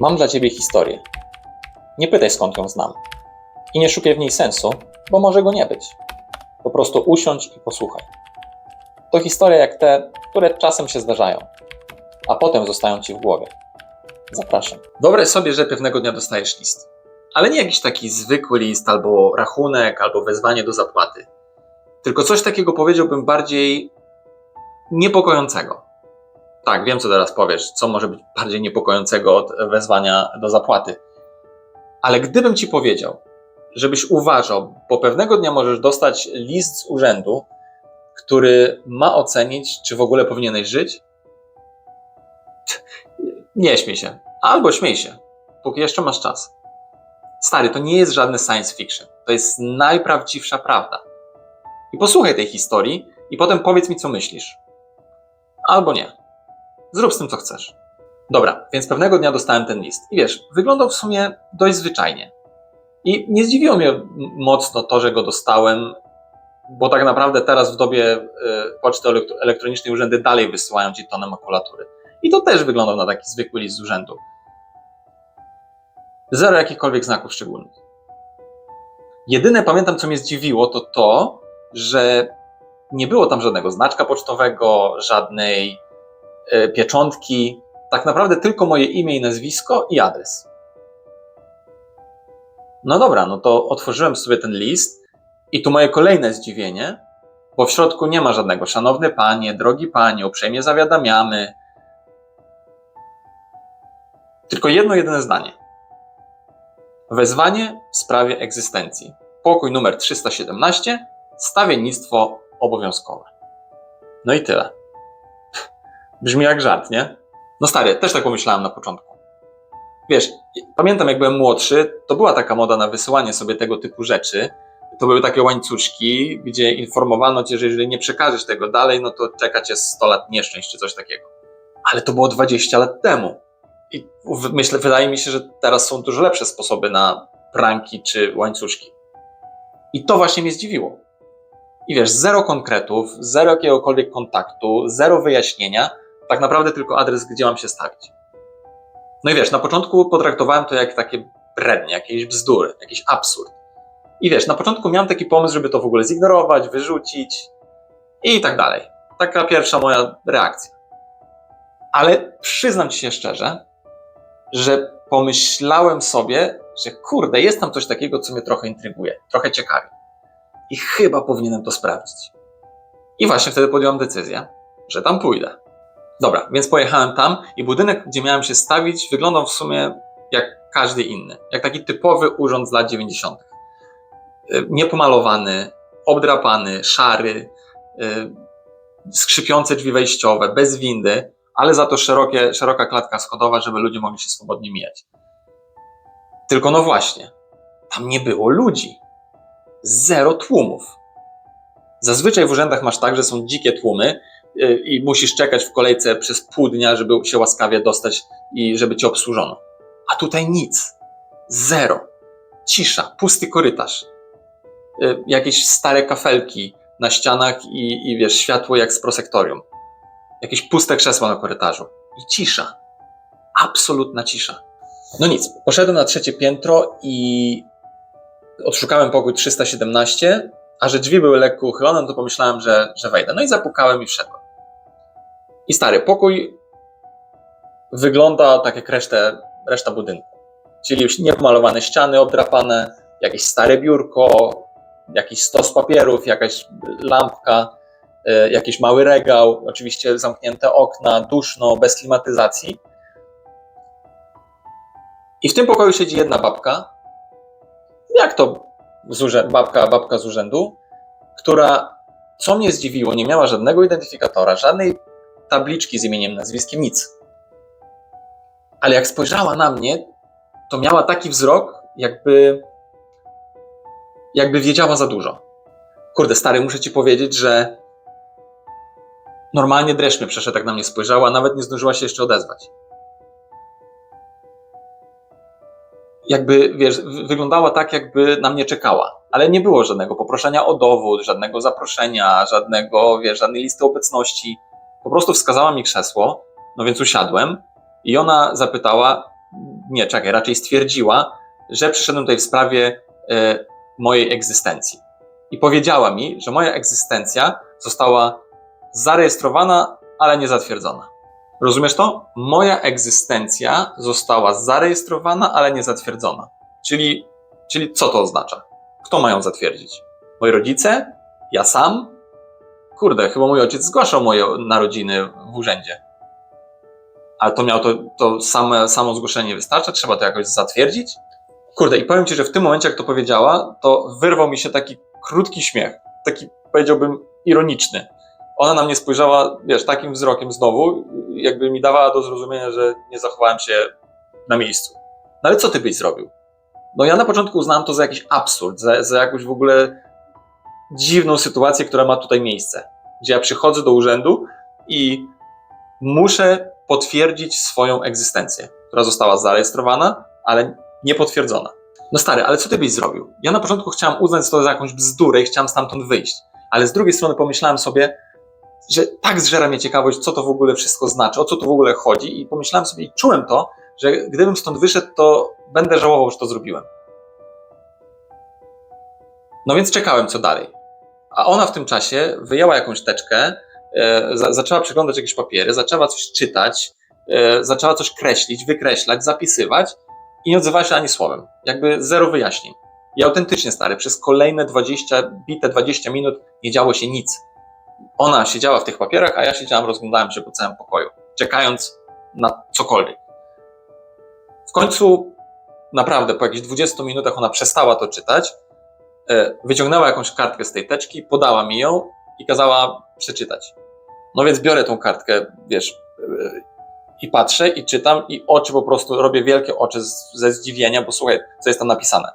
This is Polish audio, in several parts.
Mam dla ciebie historię. Nie pytaj skąd ją znam. I nie szukaj w niej sensu, bo może go nie być. Po prostu usiądź i posłuchaj. To historie jak te, które czasem się zdarzają, a potem zostają ci w głowie. Zapraszam. Wyobraź sobie, że pewnego dnia dostajesz list. Ale nie jakiś taki zwykły list, albo rachunek, albo wezwanie do zapłaty. Tylko coś takiego powiedziałbym bardziej niepokojącego. Tak, wiem co teraz powiesz, co może być bardziej niepokojącego od wezwania do zapłaty. Ale gdybym ci powiedział, żebyś uważał, bo pewnego dnia możesz dostać list z urzędu, który ma ocenić, czy w ogóle powinieneś żyć, nie śmiej się. Albo śmiej się, póki jeszcze masz czas. Stary, to nie jest żadne science fiction. To jest najprawdziwsza prawda. I posłuchaj tej historii i potem powiedz mi, co myślisz. Albo nie. Zrób z tym, co chcesz. Dobra, więc pewnego dnia dostałem ten list. I wiesz, wyglądał w sumie dość zwyczajnie. I nie zdziwiło mnie mocno to, że go dostałem, bo tak naprawdę teraz w dobie y, poczty elekt- elektronicznej urzędy dalej wysyłają ci tonę makulatury. I to też wyglądał na taki zwykły list z urzędu. Zero jakichkolwiek znaków szczególnych. Jedyne pamiętam, co mnie zdziwiło, to to, że nie było tam żadnego znaczka pocztowego, żadnej pieczątki. Tak naprawdę tylko moje imię i nazwisko i adres. No dobra, no to otworzyłem sobie ten list i tu moje kolejne zdziwienie, bo w środku nie ma żadnego szanowny panie, drogi panie, uprzejmie zawiadamiamy. Tylko jedno jedyne zdanie. Wezwanie w sprawie egzystencji. Pokój numer 317, stawiennictwo obowiązkowe. No i tyle. Brzmi jak żart, nie? No stary, też tak pomyślałem na początku. Wiesz, pamiętam jak byłem młodszy, to była taka moda na wysyłanie sobie tego typu rzeczy. To były takie łańcuszki, gdzie informowano cię, że jeżeli nie przekażesz tego dalej, no to czeka cię 100 lat nieszczęść czy coś takiego. Ale to było 20 lat temu. I myślę, wydaje mi się, że teraz są dużo lepsze sposoby na pranki czy łańcuszki. I to właśnie mnie zdziwiło. I wiesz, zero konkretów, zero jakiegokolwiek kontaktu, zero wyjaśnienia, tak naprawdę tylko adres, gdzie mam się stawić. No i wiesz, na początku potraktowałem to jak takie brednie, jakieś bzdury, jakiś absurd. I wiesz, na początku miałem taki pomysł, żeby to w ogóle zignorować, wyrzucić i tak dalej. Taka pierwsza moja reakcja. Ale przyznam ci się szczerze, że pomyślałem sobie, że kurde, jest tam coś takiego, co mnie trochę intryguje, trochę ciekawi. I chyba powinienem to sprawdzić. I właśnie wtedy podjąłem decyzję, że tam pójdę. Dobra, więc pojechałem tam i budynek, gdzie miałem się stawić, wyglądał w sumie jak każdy inny. Jak taki typowy urząd z lat 90. Y, Niepomalowany, obdrapany, szary, y, skrzypiące drzwi wejściowe, bez windy, ale za to szerokie, szeroka klatka schodowa, żeby ludzie mogli się swobodnie mijać. Tylko no właśnie, tam nie było ludzi. Zero tłumów. Zazwyczaj w urzędach masz tak, że są dzikie tłumy i musisz czekać w kolejce przez pół dnia, żeby się łaskawie dostać i żeby cię obsłużono. A tutaj nic. Zero. Cisza, pusty korytarz. Yy, jakieś stare kafelki na ścianach i, i wiesz, światło jak z prosektorium. Jakieś puste krzesła na korytarzu. I cisza. Absolutna cisza. No nic, poszedłem na trzecie piętro i odszukałem pokój 317, a że drzwi były lekko uchylone, to pomyślałem, że, że wejdę. No i zapukałem i wszedłem. I stary, pokój wygląda tak jak resztę, reszta budynku. Czyli już niepomalowane ściany, obdrapane, jakieś stare biurko, jakiś stos papierów, jakaś lampka, y, jakiś mały regał, oczywiście zamknięte okna, duszno, bez klimatyzacji. I w tym pokoju siedzi jedna babka, jak to z urze- babka, babka z urzędu, która, co mnie zdziwiło, nie miała żadnego identyfikatora, żadnej tabliczki z imieniem, nazwiskiem, nic. Ale jak spojrzała na mnie, to miała taki wzrok, jakby, jakby wiedziała za dużo. Kurde, stary, muszę ci powiedzieć, że normalnie dreszcz przeszedł, jak na mnie spojrzała, nawet nie zdążyła się jeszcze odezwać. jakby, wiesz, wy- wyglądała tak, jakby na mnie czekała. Ale nie było żadnego poproszenia o dowód, żadnego zaproszenia, żadnego, wiesz, żadnej listy obecności. Po prostu wskazała mi krzesło, no więc usiadłem i ona zapytała, nie, czekaj, raczej stwierdziła, że przyszedłem tutaj w sprawie e, mojej egzystencji. I powiedziała mi, że moja egzystencja została zarejestrowana, ale nie zatwierdzona. Rozumiesz to? Moja egzystencja została zarejestrowana, ale nie zatwierdzona. Czyli, czyli co to oznacza? Kto ma ją zatwierdzić? Moi rodzice? Ja sam? Kurde, chyba mój ojciec zgłaszał moje narodziny w urzędzie. Ale to miał to, to same, samo zgłoszenie wystarcza? Trzeba to jakoś zatwierdzić? Kurde, i powiem Ci, że w tym momencie, jak to powiedziała, to wyrwał mi się taki krótki śmiech. Taki, powiedziałbym, ironiczny. Ona na mnie spojrzała, wiesz, takim wzrokiem znowu, jakby mi dawała do zrozumienia, że nie zachowałem się na miejscu. No ale co ty byś zrobił? No ja na początku uznałem to za jakiś absurd, za, za jakąś w ogóle dziwną sytuację, która ma tutaj miejsce. Gdzie ja przychodzę do urzędu i muszę potwierdzić swoją egzystencję, która została zarejestrowana, ale nie potwierdzona. No stary, ale co ty byś zrobił? Ja na początku chciałem uznać to za jakąś bzdurę i chciałem stamtąd wyjść. Ale z drugiej strony pomyślałem sobie, że tak zżera mnie ciekawość, co to w ogóle wszystko znaczy, o co tu w ogóle chodzi i pomyślałem sobie i czułem to, że gdybym stąd wyszedł, to będę żałował, że to zrobiłem. No więc czekałem, co dalej. A ona w tym czasie wyjęła jakąś teczkę, e, za, zaczęła przeglądać jakieś papiery, zaczęła coś czytać, e, zaczęła coś kreślić, wykreślać, zapisywać i nie odzywała się ani słowem. Jakby zero wyjaśnień. I autentycznie stary, przez kolejne 20, bite 20 minut nie działo się nic. Ona siedziała w tych papierach, a ja siedziałem, rozglądałem się po całym pokoju, czekając na cokolwiek. W końcu, naprawdę, po jakichś 20 minutach ona przestała to czytać, wyciągnęła jakąś kartkę z tej teczki, podała mi ją i kazała przeczytać. No więc biorę tą kartkę, wiesz, e, i patrzę i czytam i oczy po prostu, robię wielkie oczy z, ze zdziwienia, bo słuchaj, co jest tam napisane.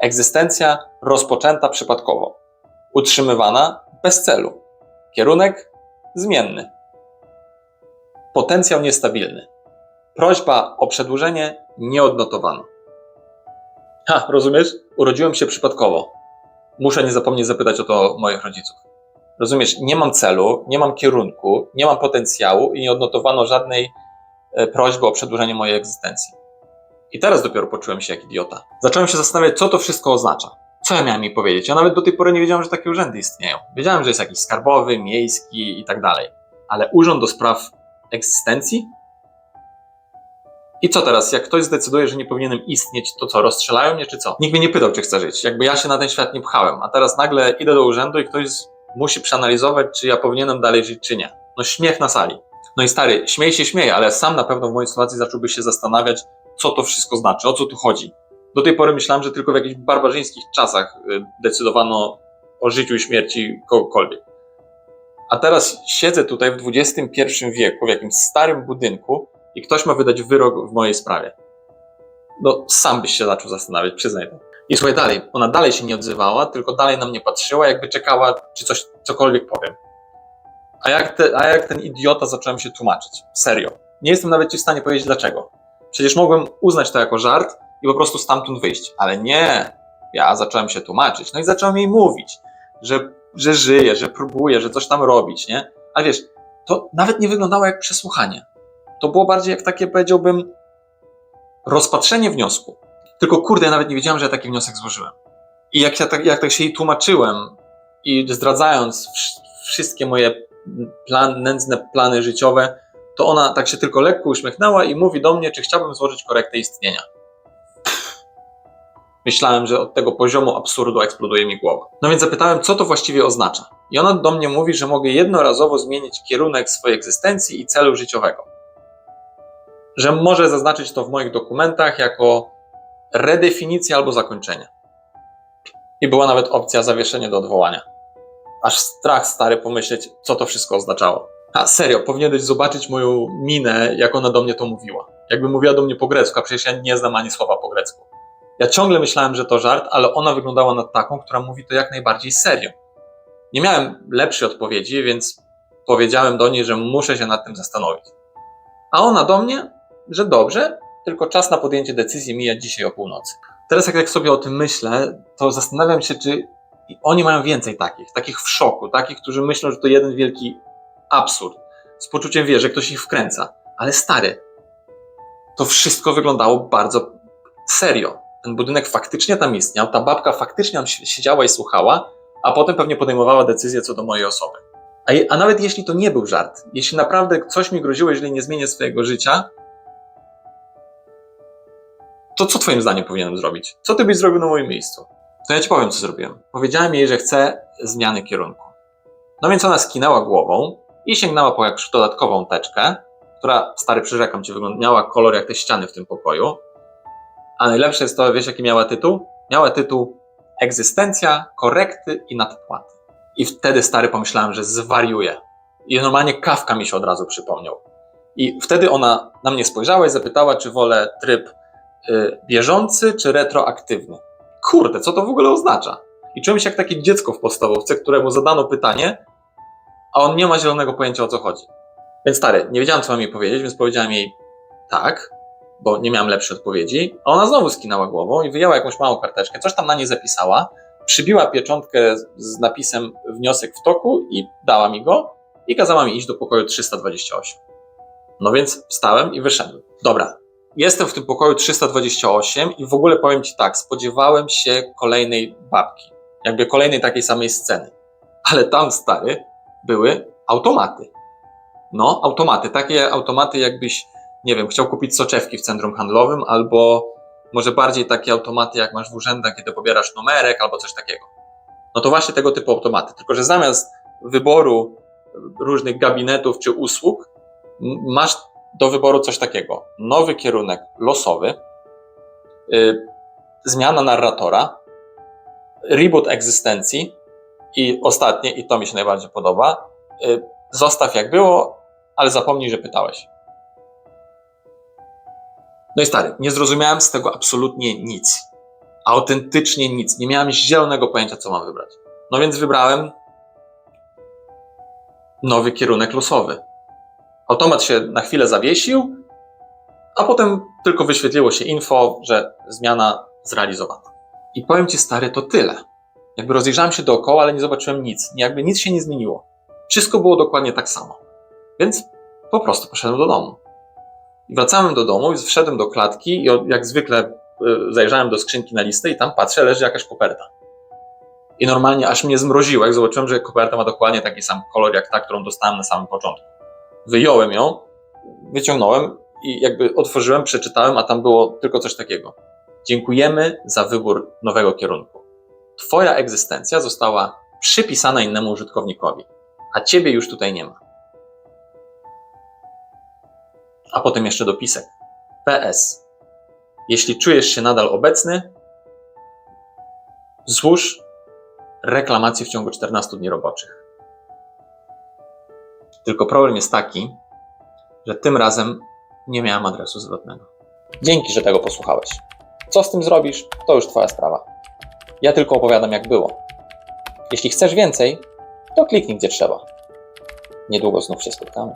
Egzystencja rozpoczęta przypadkowo, utrzymywana bez celu. Kierunek zmienny. Potencjał niestabilny. Prośba o przedłużenie nie odnotowano. Ha, rozumiesz? Urodziłem się przypadkowo. Muszę nie zapomnieć zapytać o to moich rodziców. Rozumiesz, nie mam celu, nie mam kierunku, nie mam potencjału i nie odnotowano żadnej e, prośby o przedłużenie mojej egzystencji. I teraz dopiero poczułem się jak idiota. Zacząłem się zastanawiać, co to wszystko oznacza. Co ja miałem jej powiedzieć? Ja nawet do tej pory nie wiedziałem, że takie urzędy istnieją. Wiedziałem, że jest jakiś skarbowy, miejski i tak dalej. Ale urząd do spraw egzystencji? I co teraz? Jak ktoś zdecyduje, że nie powinienem istnieć, to co, rozstrzelają mnie czy co? Nikt mnie nie pytał, czy chcę żyć. Jakby ja się na ten świat nie pchałem, a teraz nagle idę do urzędu i ktoś musi przeanalizować, czy ja powinienem dalej żyć, czy nie. No śmiech na sali. No i stary, śmiej się, śmieje, ale sam na pewno w mojej sytuacji zacząłbyś się zastanawiać, co to wszystko znaczy, o co tu chodzi. Do tej pory myślałem, że tylko w jakichś barbarzyńskich czasach y, decydowano o życiu i śmierci kogokolwiek. A teraz siedzę tutaj w XXI wieku, w jakimś starym budynku i ktoś ma wydać wyrok w mojej sprawie. No, sam byś się zaczął zastanawiać, przyznaj to. I słuchaj dalej, ona dalej się nie odzywała, tylko dalej na mnie patrzyła, jakby czekała, czy coś, cokolwiek powiem. A jak, te, a jak ten idiota zacząłem się tłumaczyć? Serio. Nie jestem nawet ci w stanie powiedzieć dlaczego. Przecież mogłem uznać to jako żart i po prostu stamtąd wyjść. Ale nie. Ja zacząłem się tłumaczyć. No i zacząłem jej mówić, że, że żyje, że próbuje, że coś tam robić, nie? Ale wiesz, to nawet nie wyglądało jak przesłuchanie. To było bardziej jak takie, powiedziałbym, rozpatrzenie wniosku. Tylko kurde, ja nawet nie wiedziałem, że ja taki wniosek złożyłem. I jak, ja tak, jak tak się jej tłumaczyłem i zdradzając wszystkie moje plan, nędzne plany życiowe, to ona tak się tylko lekko uśmiechnęła i mówi do mnie, czy chciałbym złożyć korektę istnienia. Myślałem, że od tego poziomu absurdu eksploduje mi głowa. No więc zapytałem, co to właściwie oznacza. I ona do mnie mówi, że mogę jednorazowo zmienić kierunek swojej egzystencji i celu życiowego. Że może zaznaczyć to w moich dokumentach jako redefinicja albo zakończenie. I była nawet opcja zawieszenia do odwołania. Aż strach stary pomyśleć, co to wszystko oznaczało. A serio, powinieneś zobaczyć moją minę, jak ona do mnie to mówiła. Jakby mówiła do mnie po grecku, a przecież ja nie znam ani słowa po grecku. Ja ciągle myślałem, że to żart, ale ona wyglądała na taką, która mówi to jak najbardziej serio. Nie miałem lepszej odpowiedzi, więc powiedziałem do niej, że muszę się nad tym zastanowić. A ona do mnie, że dobrze, tylko czas na podjęcie decyzji mija dzisiaj o północy. Teraz jak, jak sobie o tym myślę, to zastanawiam się, czy oni mają więcej takich, takich w szoku, takich, którzy myślą, że to jeden wielki absurd. Z poczuciem wie, że ktoś ich wkręca. Ale stary, to wszystko wyglądało bardzo serio. Ten budynek faktycznie tam istniał, ta babka faktycznie tam si- siedziała i słuchała, a potem pewnie podejmowała decyzję co do mojej osoby. A, a nawet jeśli to nie był żart, jeśli naprawdę coś mi groziło, jeżeli nie zmienię swojego życia, to co twoim zdaniem powinienem zrobić? Co ty byś zrobił na moim miejscu? To ja ci powiem, co zrobiłem. Powiedziałem jej, że chcę zmiany kierunku. No więc ona skinęła głową i sięgnęła po jakąś dodatkową teczkę, która, stary przyrzekam ci, wygląda- miała kolor jak te ściany w tym pokoju. A najlepsze jest to, wiesz jaki miała tytuł? Miała tytuł Egzystencja, korekty i nadpłaty. I wtedy, stary, pomyślałem, że zwariuję. I normalnie kawka mi się od razu przypomniał. I wtedy ona na mnie spojrzała i zapytała, czy wolę tryb bieżący czy retroaktywny. Kurde, co to w ogóle oznacza? I czułem się jak takie dziecko w podstawówce, któremu zadano pytanie, a on nie ma zielonego pojęcia o co chodzi. Więc stary, nie wiedziałem co mam jej powiedzieć, więc powiedziałem jej tak, bo nie miałem lepszej odpowiedzi. A ona znowu skinęła głową i wyjęła jakąś małą karteczkę, coś tam na niej zapisała, przybiła pieczątkę z napisem wniosek w toku i dała mi go i kazała mi iść do pokoju 328. No więc wstałem i wyszedłem. Dobra, jestem w tym pokoju 328 i w ogóle powiem Ci tak, spodziewałem się kolejnej babki, jakby kolejnej takiej samej sceny. Ale tam, stary, były automaty. No, automaty, takie automaty jakbyś, nie wiem, chciał kupić soczewki w centrum handlowym albo może bardziej takie automaty jak masz w urzędach, kiedy pobierasz numerek albo coś takiego. No to właśnie tego typu automaty, tylko że zamiast wyboru różnych gabinetów czy usług, masz do wyboru coś takiego. Nowy kierunek losowy, y, zmiana narratora, reboot egzystencji i ostatnie, i to mi się najbardziej podoba, y, zostaw jak było, ale zapomnij, że pytałeś. No i stary, nie zrozumiałem z tego absolutnie nic. Autentycznie nic. Nie miałem zielonego pojęcia, co mam wybrać. No więc wybrałem nowy kierunek losowy. Automat się na chwilę zawiesił, a potem tylko wyświetliło się info, że zmiana zrealizowana. I powiem ci, stary, to tyle. Jakby rozejrzałem się dookoła, ale nie zobaczyłem nic. Jakby nic się nie zmieniło. Wszystko było dokładnie tak samo. Więc po prostu poszedłem do domu. I wracałem do domu i wszedłem do klatki i jak zwykle y, zajrzałem do skrzynki na listę i tam patrzę, leży jakaś koperta. I normalnie aż mnie zmroziło, jak zobaczyłem, że koperta ma dokładnie taki sam kolor jak ta, którą dostałem na samym początku. Wyjąłem ją, wyciągnąłem i jakby otworzyłem, przeczytałem, a tam było tylko coś takiego. Dziękujemy za wybór nowego kierunku. Twoja egzystencja została przypisana innemu użytkownikowi, a ciebie już tutaj nie ma. A potem jeszcze dopisek. PS. Jeśli czujesz się nadal obecny, złóż reklamację w ciągu 14 dni roboczych. Tylko problem jest taki, że tym razem nie miałem adresu zwrotnego. Dzięki, że tego posłuchałeś. Co z tym zrobisz, to już Twoja sprawa. Ja tylko opowiadam, jak było. Jeśli chcesz więcej, to kliknij gdzie trzeba. Niedługo znów się spotkamy.